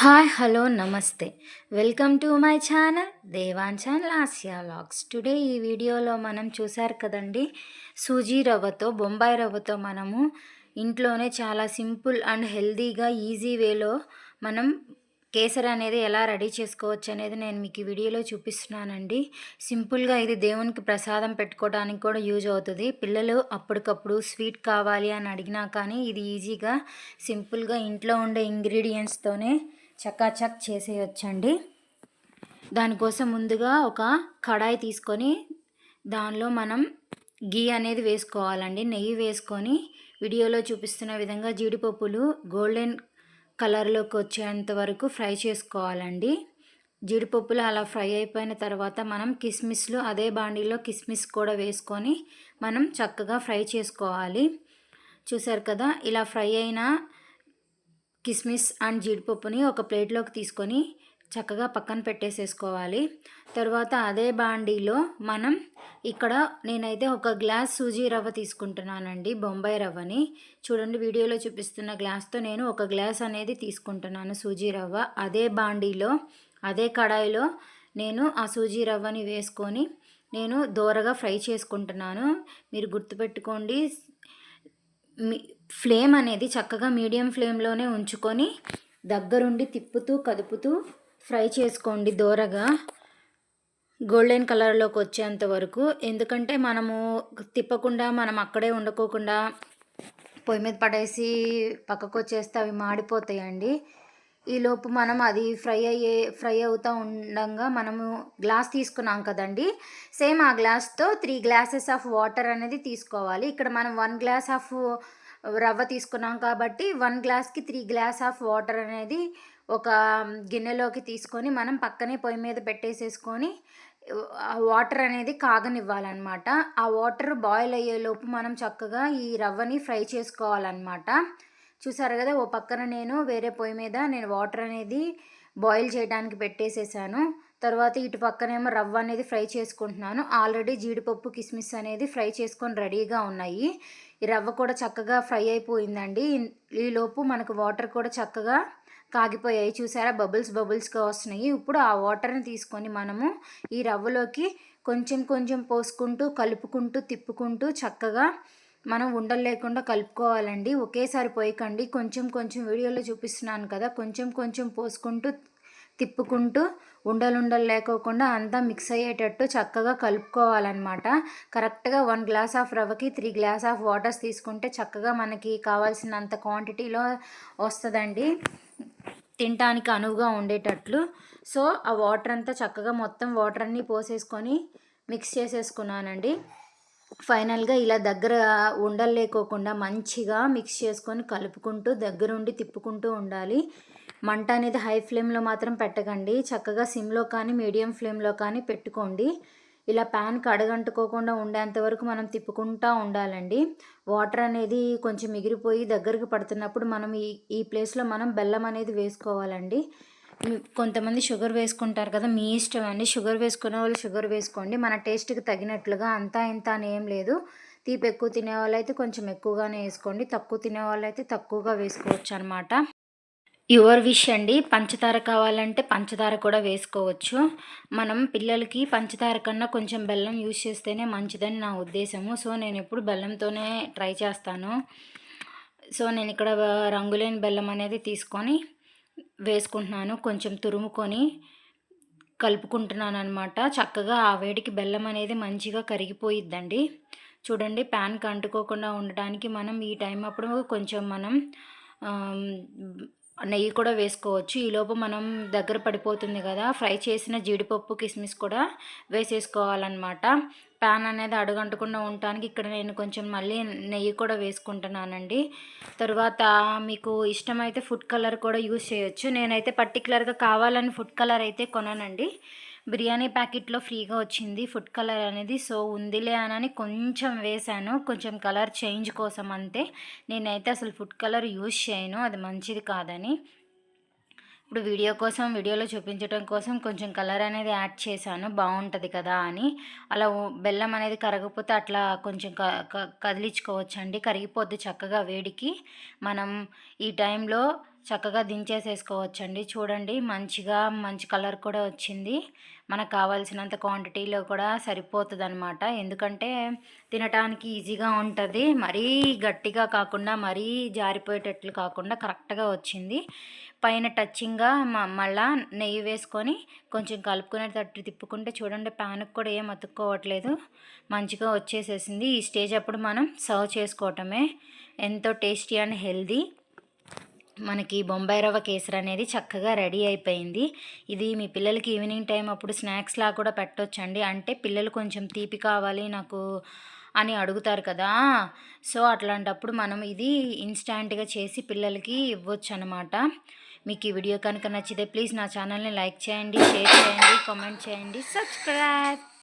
Hi hello నమస్తే. Welcome to my channel Devanchan Lasya logs today ఈ వీడియోలో మనం చూసారు కదండి సూజీ రవ్వతో బొంబాయి రవ్వతో మనము ఇంట్లోనే చాలా సింపుల్ అండ్ హెల్దీగా ఈజీ వేలో మనం కేసర్ అనేది ఎలా రెడీ చేసుకోవచ్చు అనేది నేను మీకు ఈ వీడియోలో చూపిస్తున్నానండి. సింపుల్గా ఇది దేవునికి ప్రసాదం పెట్టుకోవడానికి కూడా యూజ్ అవుతుంది. పిల్లలు అప్పటికప్పుడు స్వీట్ కావాలి అని అడిగినా కానీ ఇది ఈజీగా సింపుల్గా ఇంట్లో ఉండే ఇంగ్రీడియంట్స్తోనే చకాచక్ చేసేయొచ్చండి. దానికోసం ముందుగా ఒక కడాయి తీసుకొని దానిలో మనం గీ అనేది వేసుకోవాలండి. నెయ్యి వేసుకొని వీడియోలో చూపిస్తున్న విధంగా జీడిపప్పులు గోల్డెన్ కలర్లోకి వచ్చేంత వరకు ఫ్రై చేసుకోవాలండి. జీడిపప్పులు అలా ఫ్రై అయిపోయిన తర్వాత మనం కిస్మిస్లు అదే బాండీలో కిస్మిస్ కూడా వేసుకొని మనం చక్కగా ఫ్రై చేసుకోవాలి. చూసారు కదా ఇలా ఫ్రై అయిన కిస్మిస్ అండ్ జీడిపప్పుని ఒక ప్లేట్లోకి తీసుకొని చక్కగా పక్కన పెట్టేసేసుకోవాలి. తర్వాత అదే బాండీలో మనం ఇక్కడ నేనైతే ఒక గ్లాస్ సూజీ రవ్వ తీసుకుంటున్నానండి బొంబాయి రవ్వని. చూడండి వీడియోలో చూపిస్తున్న గ్లాస్తో నేను ఒక గ్లాస్ అనేది తీసుకుంటున్నాను సూజీ రవ్వ. అదే బాండీలో అదే కడాయిలో నేను ఆ సూజీ రవ్వని వేసుకొని నేను దోరగా ఫ్రై చేసుకుంటున్నాను. మీరు గుర్తుపెట్టుకోండి ఫ్లేమ్ అనేది చక్కగా మీడియం ఫ్లేమ్లోనే ఉంచుకొని దగ్గరుండి తిప్పుతూ కదుపుతూ ఫ్రై చేసుకోండి దోరగా. గోల్డెన్ కలర్లోకి వచ్చేంత వరకు. ఎందుకంటే మనము తిప్పకుండా మనం అక్కడే ఉండకోకుండా పొయ్యి మీద పడేసి పక్కకు వచ్చేస్తే అవి మాడిపోతాయండి. ఈలోపు మనం అది ఫ్రై అయ్యే ఫ్రై అవుతూ ఉండగా మనము గ్లాస్ తీసుకున్నాం కదండి. సేమ్ ఆ గ్లాస్తో త్రీ గ్లాసెస్ ఆఫ్ వాటర్ అనేది తీసుకోవాలి. ఇక్కడ మనం వన్ గ్లాస్ ఆఫ్ రవ్వ తీసుకున్నాం కాబట్టి వన్ గ్లాస్కి త్రీ గ్లాస్ ఆఫ్ వాటర్ అనేది ఒక గిన్నెలోకి తీసుకొని మనం పక్కనే పొయ్యి మీద పెట్టేసేసుకొని వాటర్ అనేది కాగనివ్వాలన్నమాట. ఆ వాటర్ బాయిల్ అయ్యేలోపు మనం చక్కగా ఈ రవ్వని ఫ్రై చేసుకోవాలన్నమాట. చూసారు కదా ఓ పక్కన నేను వేరే పొయ్యి మీద నేను వాటర్ అనేది బాయిల్ చేయడానికి పెట్టేసేసాను. తర్వాత ఇటు పక్కనేమో రవ్వ అనేది ఫ్రై చేసుకుంటున్నాను. ఆల్రెడీ జీడిపప్పు కిస్మిస్ అనేది ఫ్రై చేసుకొని రెడీగా ఉన్నాయి. ఈ రవ్వ కూడా చక్కగా ఫ్రై అయిపోయిందండి. ఈలోపు మనకు వాటర్ కూడా చక్కగా కాగిపోయాయి. చూసారా బబుల్స్ బబుల్స్గా వస్తున్నాయి. ఇప్పుడు ఆ వాటర్ని తీసుకొని మనము ఈ రవ్వలోకి కొంచెం కొంచెం పోసుకుంటూ కలుపుకుంటూ తిప్పుకుంటూ చక్కగా మనం ఉండలు లేకుండా కలుపుకోవాలండి. ఒకేసారి పోయకండి. కొంచెం కొంచెం వీడియోలో చూపిస్తున్నాను కదా. కొంచెం కొంచెం పోసుకుంటూ తిప్పుకుంటూ ఉండలుండలు లేకోకుండా అంతా మిక్స్ అయ్యేటట్టు చక్కగా కలుపుకోవాలన్నమాట. కరెక్ట్గా వన్ గ్లాస్ ఆఫ్ రవ్వకి త్రీ గ్లాస్ ఆఫ్ వాటర్స్ తీసుకుంటే చక్కగా మనకి కావాల్సినంత క్వాంటిటీలో వస్తుందండి. తినటానికి అనువుగా ఉండేటట్లు. సో ఆ వాటర్ అంతా చక్కగా మొత్తం వాటర్ అన్నీ పోసేసుకొని మిక్స్ చేసేసుకున్నానండి. ఫైనల్గా ఇలా దగ్గర ఉండలేకోకుండా మంచిగా మిక్స్ చేసుకొని కలుపుకుంటూ దగ్గరుండి తిప్పుకుంటూ ఉండాలి. మంట అనేది హై ఫ్లేమ్లో మాత్రం పెట్టకండి. చక్కగా సిమ్లో కానీ మీడియం ఫ్లేమ్లో కానీ పెట్టుకోండి. ఇలా ప్యాన్ కడగంటుకోకుండా ఉండేంత వరకు మనం తిప్పుకుంటూ ఉండాలండి. వాటర్ అనేది కొంచెం మిగిలిపోయి దగ్గరికి పడుతున్నప్పుడు మనం ఈ ఈ ప్లేస్లో మనం బెల్లం అనేది వేసుకోవాలండి. కొంతమంది షుగర్ వేసుకుంటారు కదా మీ ఇష్టం అండి. షుగర్ వేసుకునే వాళ్ళు షుగర్ వేసుకోండి. మన టేస్ట్కి తగినట్లుగా అంతా ఇంత అని ఏం లేదు. తీపి ఎక్కువ తినే వాళ్ళైతే కొంచెం ఎక్కువగానే వేసుకోండి. తక్కువ తినే వాళ్ళైతే తక్కువగా వేసుకోవచ్చు అనమాట యువర్ విష్ అండి. పంచదార కావాలంటే పంచదార కూడా వేసుకోవచ్చు. మనం పిల్లలకి పంచదార కన్నా కొంచెం బెల్లం యూజ్ చేస్తేనే మంచిదని నా ఉద్దేశము. సో నేను ఎప్పుడు బెల్లంతోనే ట్రై చేస్తాను. సో నేను ఇక్కడ రంగులేని బెల్లం అనేది తీసుకొని వేసుకుంటున్నాను. కొంచెం తురుముకొని కలుపుకుంటున్నాను అనమాట చక్కగా ఆ వేడికి బెల్లం అనేది మంచిగా కరిగిపోయిద్దండి. చూడండి ప్యాన్కి అంటుకోకుండా ఉండటానికి మనం ఈ టైం అప్పుడు కొంచెం మనం నెయ్యి కూడా వేసుకోవచ్చు. ఈలోపు మనం దగ్గర పడిపోతుంది కదా ఫ్రై చేసిన జీడిపప్పు కిస్మిస్ కూడా వేసేసుకోవాలన్నమాట. ప్యాన్ అనేది అడుగంటకుండా ఉండటానికి ఇక్కడ నేను కొంచెం మళ్ళీ నెయ్యి కూడా వేసుకుంటున్నానండి. తర్వాత మీకు ఇష్టమైతే ఫుడ్ కలర్ కూడా యూజ్ చేయొచ్చు. నేనైతే పర్టికులర్గా కావాలని ఫుడ్ కలర్ అయితే కొననండి. బిర్యానీ ప్యాకెట్లో ఫ్రీగా వచ్చింది ఫుడ్ కలర్ అనేది. సో ఉందిలే అని కొంచెం వేశాను. కొంచెం కలర్ చేంజ్ కోసం అంతే. నేనైతే అసలు ఫుడ్ కలర్ యూజ్ చేయను. అది మంచిది కాదని. ఇప్పుడు వీడియో కోసం వీడియోలో చూపించడం కోసం కొంచెం కలర్ అనేది యాడ్ చేశాను. బాగుంటుంది కదా అని. అలా బెల్లం అనేది కరగకపోతే అట్లా కొంచెం కదిలించుకోవచ్చండి. కరిగిపోద్ది చక్కగా వేడికి. మనం ఈ టైంలో చక్కగా దించేసేసుకోవచ్చండి. చూడండి మంచిగా మంచి కలర్ కూడా వచ్చింది. మనకు కావాల్సినంత క్వాంటిటీలో కూడా సరిపోతుంది అనమాట ఎందుకంటే తినటానికి ఈజీగా ఉంటుంది. మరీ గట్టిగా కాకుండా మరీ జారిపోయేటట్లు కాకుండా కరెక్ట్గా వచ్చింది. పైన టచ్చింగ్గా మళ్ళా నెయ్యి వేసుకొని కొంచెం కలుపుకునేటట్టు తిప్పుకుంటే చూడండి ప్యాన్కి కూడా ఏం అతుక్కోవట్లేదు. మంచిగా వచ్చేసేసింది. ఈ స్టేజ్ అప్పుడు మనం సర్వ్ చేసుకోవటమే ఎంతో టేస్టీ అండ్ హెల్దీ మనకి బొంబాయి రవ్వ కేసరి అనేది చక్కగా రెడీ అయిపోయింది. ఇది మీ పిల్లలకి ఈవినింగ్ టైం అప్పుడు స్నాక్స్లా కూడా పెట్టొచ్చండి. అంటే పిల్లలు కొంచెం తీపి కావాలి నాకు అని అడుగుతారు కదా. సో అట్లాంటప్పుడు మనం ఇది ఇన్స్టాంట్గా చేసి పిల్లలకి ఇవ్వచ్చు అనమాట మీకు ఈ వీడియో కనుక నచ్చితే ప్లీజ్ నా ఛానల్ని లైక్ చేయండి షేర్ చేయండి కామెంట్ చేయండి సబ్స్క్రైబ్.